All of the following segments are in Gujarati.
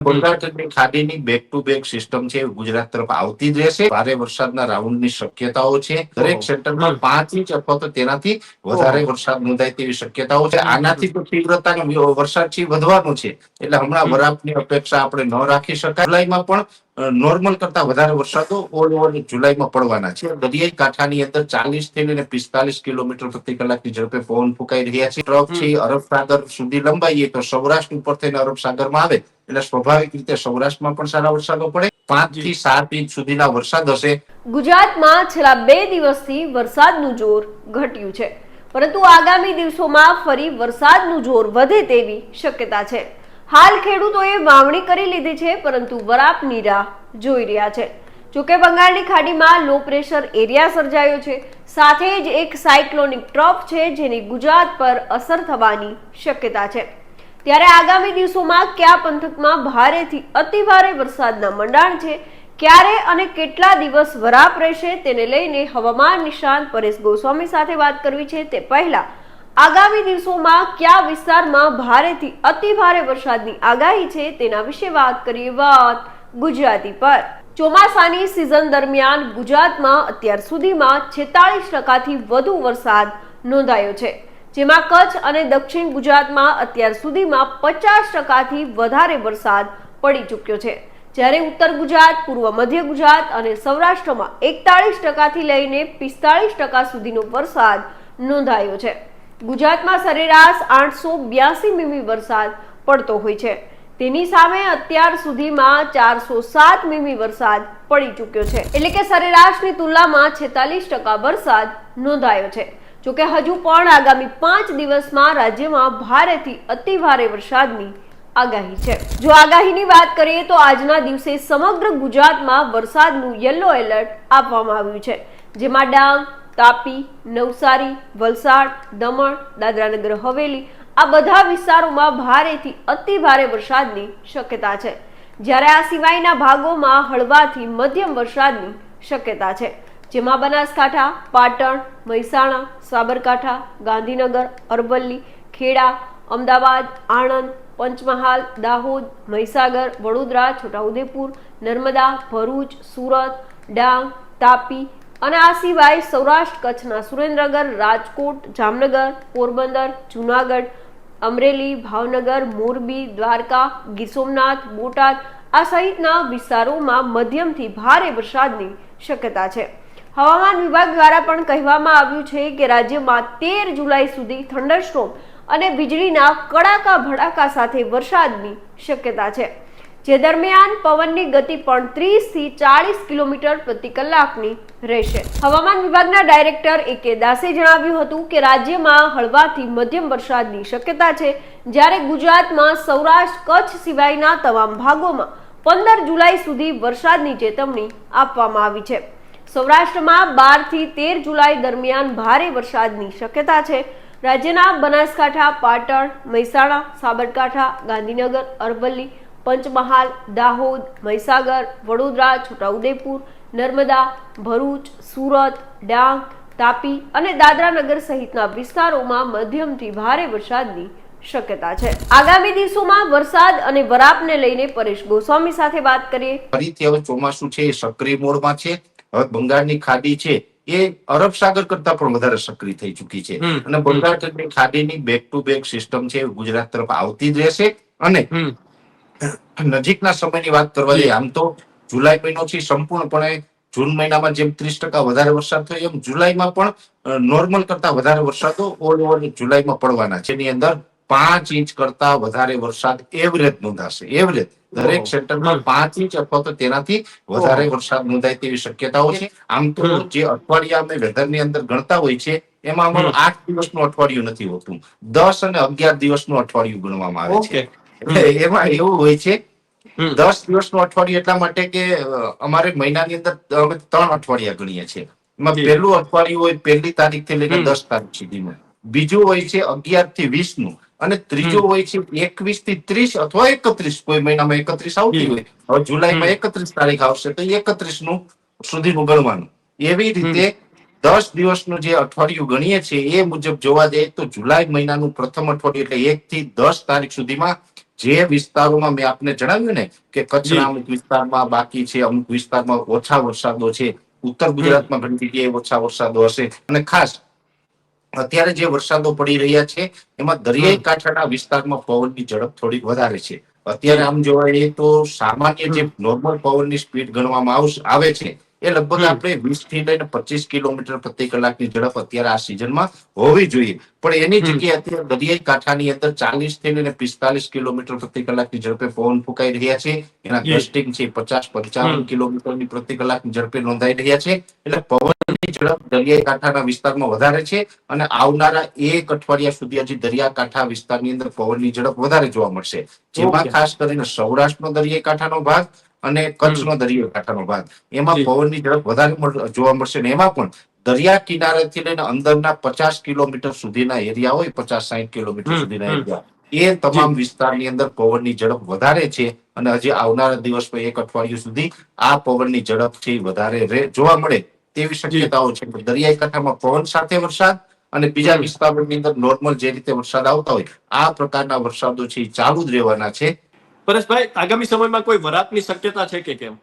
ખાડીની બેક ટુ બેક સિસ્ટમ છે ગુજરાત તરફ આવતી જ રહેશે. ભારે વરસાદના રાઉન્ડની શક્યતાઓ છે. દરેક. સેન્ટરમાં પાંચ ઇંચ અથવા તો તેનાથી વધારે વરસાદ નોંધાય તેવી શક્યતાઓ છે. આનાથી તો તીવ્રતાનો વરસાદ છે વધવાનો છે. એટલે હમણાં હમ. વરાપની અપેક્ષા આપણે ન રાખી શકાય. જુલાઈમાં પણ નોર્મલ કરતા વધારે વરસાદો ઓલ ઓવર જુલાઈમાં પડવાના છે. દરિયાઈ કાંઠાની અંદર ચાલીસથી લઈને પિસ્તાલીસ કિલોમીટર પ્રતિ કલાકની ઝડપે પવન ફૂંકાઈ રહ્યા છે. ટ્રક છે અરબ સાગર સુધી લંબાઈએ તો સૌરાષ્ટ્ર ઉપર થઈને અરબ સાગરમાં આવે એટલે સ્વાભાવિક રીતે સૌરાષ્ટ્રમાં પણ સારા વરસાદો પડે. પાંચથી સાત ઇંચ સુધીના વરસાદ હશે. ગુજરાતમાં છેલ્લા બે દિવસથી વરસાદનું જોર ઘટ્યું છે. પરંતુ આગામી દિવસોમાં ફરી વરસાદનું જોર વધે તેવી શક્યતા છે. હાલ ખેડૂતોએ વાવણી કરી લીધી છે પરંતુ વરાપની રાહ જોઈ રહ્યા છે. જોકે બંગાળની ખાડીમાં લો પ્રેશર એરિયા સર્જાયો છે. સાથે જ એક સાયક્લોનિક ટ્રફ છે જેની ગુજરાત પર અસર થવાની શક્યતા છે. ત્યારે આગામી દિવસોમાં કયા પંથકમાં ભારેથી અતિભારે વરસાદના મંડાણ છે, ક્યારે અને કેટલા દિવસ વરાપ રહેશે તેને લઈને હવામાન નિષ્ણાંત પરેશ ગોસ્વામી સાથે વાત કરવી છે તે પહેલા આગામી દિવસોમાં કયા વિસ્તારમાં ભારેથી અતિભારે વરસાદની આગાહી છે તેના વિશે વાત કરીએ વાત ગુજરાતી પર. ચોમાસાની સિઝન દરમિયાન ગુજરાતમાં અત્યાર સુધીમાં છેતાળીસ ટકાથી વધુ વરસાદ નોંધાયો છે. જેમાં કચ્છ અને દક્ષિણ ગુજરાતમાં અત્યાર સુધીમાં પચાસ ટકાથી વધારે વરસાદ પડી ચૂક્યો છે. જ્યારે ઉત્તર ગુજરાત, પૂર્વ મધ્ય ગુજરાત અને સૌરાષ્ટ્રમાં એકતાળીસ ટકાથી લઈને પિસ્તાળીસ ટકા સુધીનો વરસાદ નોંધાયો છે. ગુજરાતમાં સરેરાશ આઠસો બ્યાસી મીમી વરસાદ પડતો હોય છે. તેની સામે અત્યાર સુધીમાં ચારસો સાત મીમી વરસાદ પડી ચૂક્યો છે. એટલે કે સરેરાશની તુલનામાં છેતાલીસ ટકા વરસાદ નોંધાયો છે. જોકે હજુ પણ આગામી પાંચ દિવસમાં રાજ્યમાં ભારેથી અતિ ભારે વરસાદની આગાહી છે. જો આગાહીની વાત કરીએ તો આજના દિવસે સમગ્ર ગુજરાતમાં વરસાદનું યલો એલર્ટ આપવામાં આવ્યું છે. જેમાં ડાંગ, તાપી, નવસારી, વલસાડ, દમણ, દાદરાનગર, હવેલી આ બધા વિસ્તારોમાં ભારેથી અતિ ભારે વરસાદની શક્યતા છે. જ્યારે આ સિવાયના ભાગોમાં હળવાથી મધ્યમ વરસાદની શક્યતા છે. જેમાં બનાસકાંઠા, પાટણ, મહેસાણા, સાબરકાંઠા, ગાંધીનગર, અરવલ્લી, ખેડા, અમદાવાદ, આણંદ, પંચમહાલ, દાહોદ, મહીસાગર, વડોદરા, છોટાઉદેપુર, નર્મદા, ભરૂચ, સુરત, ડાંગ, તાપી અને આ સિવાય સૌરાષ્ટ્ર, કચ્છના સુરેન્દ્રનગર, રાજકોટ, જામનગર, પોરબંદર, જુનાગઢ, અમરેલી, ભાવનગર, મોરબી, દ્વારકા, ગીર સોમનાથ, બોટાદ આ સહિતના વિસ્તારોમાં મધ્યમથી ભારે વરસાદની શક્યતા છે. હવામાન વિભાગ દ્વારા પણ કહેવામાં આવ્યું છે કે રાજ્યમાં તેર જુલાઈ સુધી થંડરસ્ટોમ અને વીજળીના કડાકા ભડાકા સાથે વરસાદની શક્યતા છે. જે દરમિયાન પવનની ગતિ પણ 30 થી ચાલીસ કિલોમીટર પ્રતિ કલાકની રહેશે. હવામાન વિભાગના ડાયરેક્ટર એ કે દાસે જણાવ્યું હતું કે રાજ્યમાં હળવાથી મધ્યમ વરસાદની શક્યતા છે, જ્યારે ગુજરાતમાં સૌરાષ્ટ્ર, કચ્છ સિવાયના તમામ ભાગોમાં પંદર જુલાઈ સુધી વરસાદની ચેતવણી આપવામાં આવી છે. સૌરાષ્ટ્રમાં બારથી તેર જુલાઈ દરમિયાન ભારે વરસાદની શક્યતા છે. રાજ્યના બનાસકાંઠા, પાટણ, મહેસાણા, સાબરકાંઠા, ગાંધીનગર, અરવલ્લી, પંચમહાલ, દાહોદ, મહીસાગર, વડોદરા, છોટાઉદેપુર, નર્મદા, ભરૂચ, સુરત, ડાંગ, તાપી અને દાદરાનગર સહિતના વિસ્તારોમાં મધ્યમથી ભારે વરસાદની શક્યતા છે. આગામી દિવસોમાં વરસાદ અને વરાપને લઈને પરેશ ગોસ્વામી સાથે વાત કરીએ. ફરીથી હવે ચોમાસું છે, સક્રિય મોડમાં છે. હવે બંગાળની ખાડી છે એ અરબ સાગર કરતા પણ વધારે સક્રિય થઈ ચૂકી છે. અને બંગાળની ખાડીની બેક ટુ બેક સિસ્ટમ છે ગુજરાત તરફ આવતી જ રહેશે અને નજીકના સમયની વાત કરવા જઈએ આમ તો જુલાઈ મહિનો છે સંપૂર્ણપણે જૂન મહિનામાં જેમ ત્રીસ ટકા વધારે વરસાદ થયો એમ જુલાઈમાં પણ નોર્મલ કરતા વધારે વરસાદો ઓલ ઓવર જુલાઈમાં પડવાના છે. એની અંદર પાંચ ઇંચ કરતા વધારે વરસાદ એવરેજ નોંધાશે એવરેજ. દરેક સેન્ટરમાં પાંચ ઇંચ અથવા તો તેનાથી વધારે વરસાદ નોંધાય તેવી શક્યતાઓ છે. આમ તો જે અઠવાડિયા અમે વેધરની અંદર ગણતા હોય છે એમાં અમારું આઠ દિવસનું અઠવાડિયું નથી હોતું. દસ અને અગિયાર દિવસનું અઠવાડિયું ગણવામાં આવે છે. એટલે એમાં એવું હોય છે. દસ દિવસનું અઠવાડિયું એટલા માટે કે અમારે મહિનાની અંદર અમે ત્રણ અઠવાડિયા ગણીએ છીએ. એમાં પહેલું અઠવાડિયું હોય પહેલી તારીખથી લઈને દસ તારીખ સુધીનું. બીજું હોય છે અગિયારથી વીસનું અને ત્રીજો હોય છે એકવીસથી ત્રીસ અથવા એકત્રીસ કોઈ મહિનામાં એકત્રીસ આવતી હોય. હવે જુલાઈમાં એકત્રીસ તારીખ આવશે તો એકત્રીસનું સુધીનું ગણવાનું. એવી રીતે દસ દિવસનું જે અઠવાડિયું ગણીએ છીએ એ મુજબ જોવા જઈએ તો જુલાઈ મહિનાનું પ્રથમ અઠવાડિયું એટલે એક થી દસ તારીખ સુધીમાં જે વિસ્તારોમાં મેં આપને જણાવ્યું ને કે કચ્છના અમુક વિસ્તારમાં બાકી છે અમુક વિસ્તારમાં ઓછા વરસાદો છે ઉત્તર ગુજરાતમાં ઘણી જગ્યાએ ઓછા વરસાદો હશે. અને ખાસ અત્યારે જે વરસાદો પડી રહ્યા છે એમાં દરિયાઈ. કાંઠાના વિસ્તારમાં પવનની ઝડપ થોડીક વધારે છે. અત્યારે આમ જોવા જઈએ તો સામાન્ય જે નોર્મલ પવનની સ્પીડ ગણવામાં આવશે- આવે છે. એ લગભગ આપણે વીસથી લઈને પચીસ કિલોમીટર પ્રતિ કલાકની ઝડપ અત્યારે આ સિઝનમાં હોવી જોઈએ. પણ એની જગ્યાએ અત્યારે દરિયાઈ કાંઠાની અંદર ચાલીસથી લઈને પિસ્તાલીસ કિલોમીટર પ્રતિ કલાકની ઝડપે પવન ફૂંકાઈ રહ્યા છે. એના જી. ગસ્ટિંગ છે પચાસ પંચાવન કિલોમીટરની પ્રતિ કલાકની ઝડપે નોંધાઈ રહ્યા છે. એટલે પવનની ઝડપ દરિયાઈ કાંઠાના વિસ્તારમાં વધારે છે અને આવનારા એક અઠવાડિયા સુધી હજી દરિયાકાંઠા વિસ્તારની અંદર પવનની ઝડપ વધારે જોવા મળશે. જેમાં ખાસ કરીને સૌરાષ્ટ્રનો દરિયાઈ કાંઠાનો ભાગ અને કચ્છનો દરિયો કાંઠાનો ભાગ. એમાં પવનની ઝડપ વધારે જોવા મળશે અને એમાં પણ દરિયા કિનારેથી લઈને અંદરના પચાસ કિલોમીટર સુધીના એરિયા હોય પચાસ સાહીઠ કિલોમીટર સુધીના એરિયા એ તમામ વિસ્તારની અંદર પવનની ઝડપ વધારે છે અને હજી આવનારા દિવસમાં એક અઠવાડિયું સુધી આ પવનની ઝડપ છે વધારે રહે- જોવા મળે તેવી શક્યતાઓ છે. દરિયાઈ કાંઠામાં પવન સાથે વરસાદ અને બીજા. વિસ્તારોની અંદર નોર્મલ જે રીતે વરસાદ આવતા હોય આ પ્રકારના વરસાદો છે ચાલુ જ રહેવાના છે. પરેશભાઈ આગામી સમયમાં કોઈ વરાતની શક્યતા છે કે કેમ?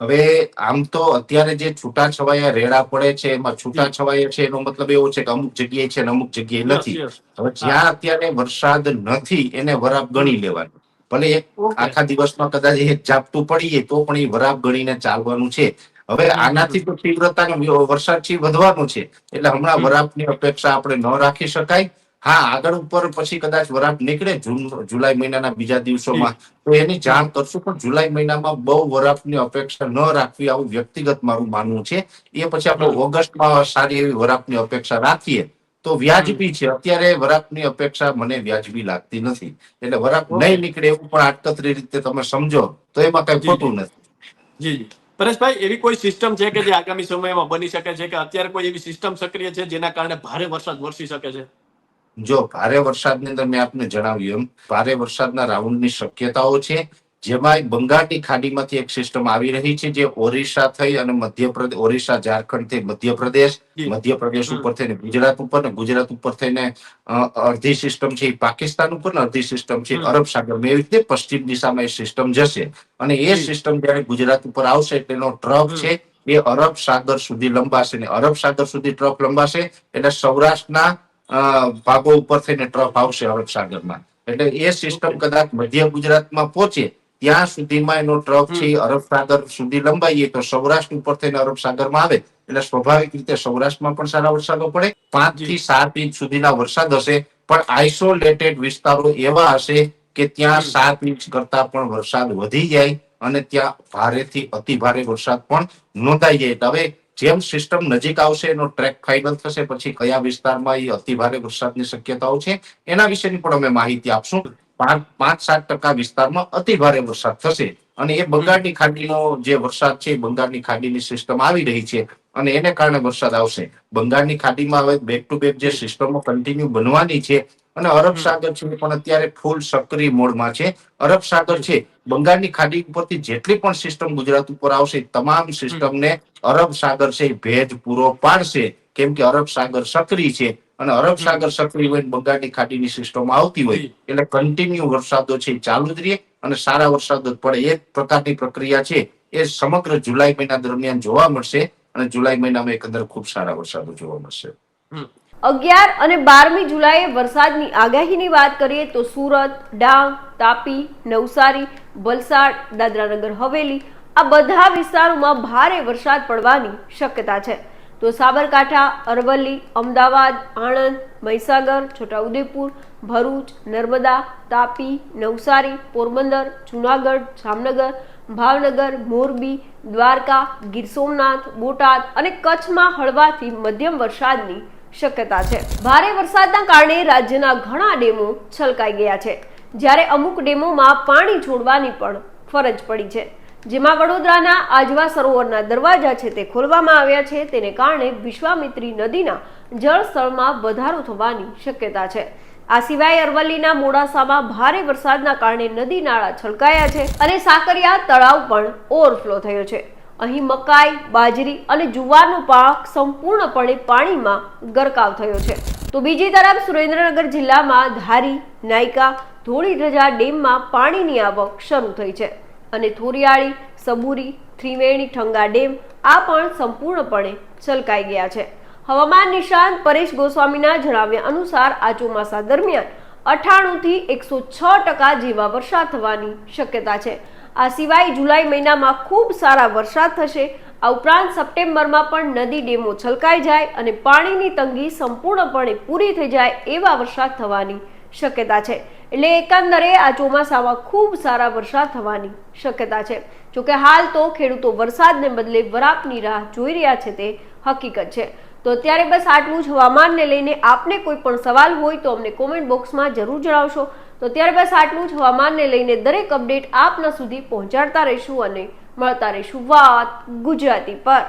હવે આમ તો અત્યારે જે છૂટાછવાયા રેડા પડે છે એમાં છૂટાછવાયા છે એનો મતલબ એવો છે કે અમુક જગ્યાએ છે અમુક જગ્યાએ નથી. હવે જ્યાં અત્યારે વરસાદ નથી એને વરાપ ગણી લેવાનું. ભલે એક આખા દિવસમાં કદાચ એક ઝાપટું પડીએ તો પણ એ વરાપ ગણીને ચાલવાનું છે. હવે આનાથી તો તીવ્રતા વરસાદ છે વધવાનું છે. એટલે હમણાં હમ. વરાપની અપેક્ષા આપણે ન રાખી શકાય. હા આગળ ઉપર પછી કદાચ વરાપ નીકળે જૂન જુલાઈ મહિનાના બીજા દિવસોમાં. તો એની જાણ કરશું પણ જુલાઈ મહિનામાં બહુ વરાપની અપેક્ષા ન રાખવી આવું વ્યક્તિગત મારું માનવું છે. એ પછી આપણે ઓગસ્ટમાં સારી એવી વરાપની અપેક્ષા રાખીએ. તો વ્યાજબી છે. અત્યારે વરાપની અપેક્ષા મને વ્યાજબી લાગતી નથી. એટલે વરાપ નહીં નીકળે એવું પણ આટકતરી રીતે તમે સમજો તો એમાં કઈ ખોટું નથી. જી જી. પરેશભાઈ એવી કોઈ સિસ્ટમ છે કે જે આગામી સમયમાં બની શકે છે કે અત્યારે કોઈ એવી સિસ્ટમ સક્રિય છે જેના કારણે ભારે વરસાદ વરસી શકે છે? જો ભારે વરસાદની અંદર મેં આપને જણાવ્યું એમ ભારે વરસાદના રાઉન્ડની શક્યતાઓ છે જેમાં બંગાળની ખાડીમાંથી એક સિસ્ટમ આવી રહી છે જે ઓરિસ્સા થઈ અને મધ્યપ્રદેશ ઓરિસ્સા ઝારખંડ થઈ મધ્યપ્રદેશ. મધ્યપ્રદેશ ઉપર થઈને ગુજરાત ઉપર ને ગુજરાત ઉપર થઈને અડધી સિસ્ટમ છે એ પાકિસ્તાન ઉપર ને અડધી સિસ્ટમ છે. અરબ સાગર એવી રીતે પશ્ચિમ દિશામાં એ સિસ્ટમ જશે. અને એ સિસ્ટમ જયારે ગુજરાત ઉપર આવશે એટલે એનો ટ્રક છે એ અરબ સાગર સુધી લંબાશે ને અરબ સાગર સુધી ટ્રક લંબાશે એટલે સૌરાષ્ટ્રના ભાગો ઉપર થઈને ટ્રફ આવશે અરબ સાગરમાં એટલે એ સિસ્ટમ કદાચ મધ્ય ગુજરાતમાં પહોંચે ત્યાં સુધીમાં એનો ટ્રફ છે અરબ સાગર સુધી લંબાઈએ તો સૌરાષ્ટ્ર ઉપર થઈને અરબ સાગરમાં આવે. એટલે સ્વાભાવિક રીતે સૌરાષ્ટ્રમાં પણ સારા વરસાદો પડે. પાંચથી સાત ઇંચ સુધીના વરસાદ હશે. પણ આઇસોલેટેડ વિસ્તારો એવા હશે કે ત્યાં સાત ઇંચ કરતા પણ વરસાદ વધી જાય અને ત્યાં ભારેથી અતિ ભારે વરસાદ પણ નોંધાઈ જાય. એટલે હવે જેમ સિસ્ટમ નજીક આવશે, એનો ટ્રેક ફાઇનલ થશે, પછી કયા વિસ્તારમાં એ અતિ ભારે વરસાદની શક્યતાઓ છે, એના વિશેની પણ અમે માહિતી આપશું. પાંચ પાંચ, સાત ટકા વિસ્તારમાં અતિભારે વરસાદ થશે. અને એ બંગાળની ખાડીનો જે વરસાદ છે બંગાળની ખાડીની સિસ્ટમ આવી રહી છે અને એને કારણે વરસાદ આવશે. બંગાળની ખાડીમાં હવે બેક ટુ બેક જે સિસ્ટમો કન્ટિન્યુ બનવાની છે અને અરબ સાગર છે પણ અત્યારે ફૂલ સક્રિય મોડમાં છે. અરબ સાગર છે બંગાળની ખાડી ઉપરથી જેટલી પણ સિસ્ટમ ગુજરાત ઉપર આવશે તમામ સિસ્ટમને અરબ સાગર છે ભેજ પૂરો પાડશે. કેમ કે અરબ સાગર સક્રિય છે અને અરબ સાગર સક્રિય હોય બંગાળની ખાડીની સિસ્ટમ આવતી હોય એટલે કન્ટિન્યુ વરસાદો છે ચાલુ જ રહે અને સારા વરસાદો પડે. એ પ્રકારની પ્રક્રિયા છે એ સમગ્ર જુલાઈ મહિના દરમિયાન જોવા મળશે અને જુલાઈ મહિનામાં એકંદર ખૂબ સારા વરસાદો જોવા મળશે. અગિયાર અને બારમી જુલાઈએ વરસાદની આગાહીની વાત કરીએ તો સુરત, ડાંગ, તાપી, નવસારી, વલસાડ, દાદરાનગર, હવેલી આ બધા વિસ્તારોમાં ભારે વરસાદ પડવાની શક્યતા છે. તો સાબરકાંઠા, અરવલ્લી, અમદાવાદ, આણંદ, મહીસાગર, છોટાઉદેપુર, ભરૂચ, નર્મદા, તાપી, નવસારી, પોરબંદર, જુનાગઢ, જામનગર, ભાવનગર, મોરબી, દ્વારકા, ગીર સોમનાથ, બોટાદ અને કચ્છમાં હળવાથી મધ્યમ વરસાદની શક્યતા છે. ભારે વરસાદના કારણે રાજ્યના ઘણા ડેમો છલકાઈ ગયા છે. જ્યારે અમુક ડેમોમાં પાણી છોડવાની પણ ફરજ પડી છે. જેમાં વડોદરાના આજવા સરોવરના દરવાજા છે તે ખોલવામાં આવ્યા છે. તેને કારણે વિશ્વામિત્રી નદીના જળસ્તરમાં વધારો થવાની શક્યતા છે. આ સિવાય અરવલ્લીના મોડાસામાં ભારે વરસાદના કારણે નદી નાળા છલકાયા છે અને સાકરિયા તળાવ પણ ઓવરફ્લો થયો છે. અહીં મકાઈ, બાજરી અને જુવારનો પાક સંપૂર્ણપણે પાણીમાં ગરકાવ થયો છે. તો બીજી તરફ સુરેન્દ્રનગર જિલ્લામાં ધારી, નાયકા, ધોળીધજા ડેમમાં પાણીની આવક શરૂ થઈ છે અને થોરિયાળી, સબુરી, ત્રિવેણી, ઠંગા ડેમ આ પણ સંપૂર્ણપણે છલકાઈ ગયા છે. હવામાન નિષ્ણાંત પરેશ ગોસ્વામીના જણાવ્યા અનુસાર આ ચોમાસા દરમિયાન અઠાણું થી એકસો છ ટકા જેવા વરસાદ થવાની શક્યતા છે. આ સિવાય જુલાઈ મહિનામાં ખૂબ સારા વરસાદ થશે. આ ઉપરાંત સપ્ટેમ્બરમાં પણ નદી ડેમો છલકાઈ જાય અને પાણીની તંગી સંપૂર્ણપણે પૂરી થઈ જાય એવા વરસાદ થવાની શક્યતા છે. એટલે એકંદરે આ ચોમાસામાં ખૂબ સારા વરસાદ થવાની શક્યતા છે. જોકે હાલ તો ખેડૂતો વરસાદને બદલે વરાપની રાહ જોઈ રહ્યા છે તે હકીકત છે. તો અત્યારે બસ આટલું જ હવામાનને લઈને આપને કોઈ પણ સવાલ હોય તો અમને કોમેન્ટ બોક્સમાં જરૂર જણાવશો. તો અત્યારે બસ આટલું જ હવામાનને લઈને દરેક અપડેટ આપના સુધી પહોંચાડતા રહીશું અને મળતા રહીશું વાત ગુજરાતી પર.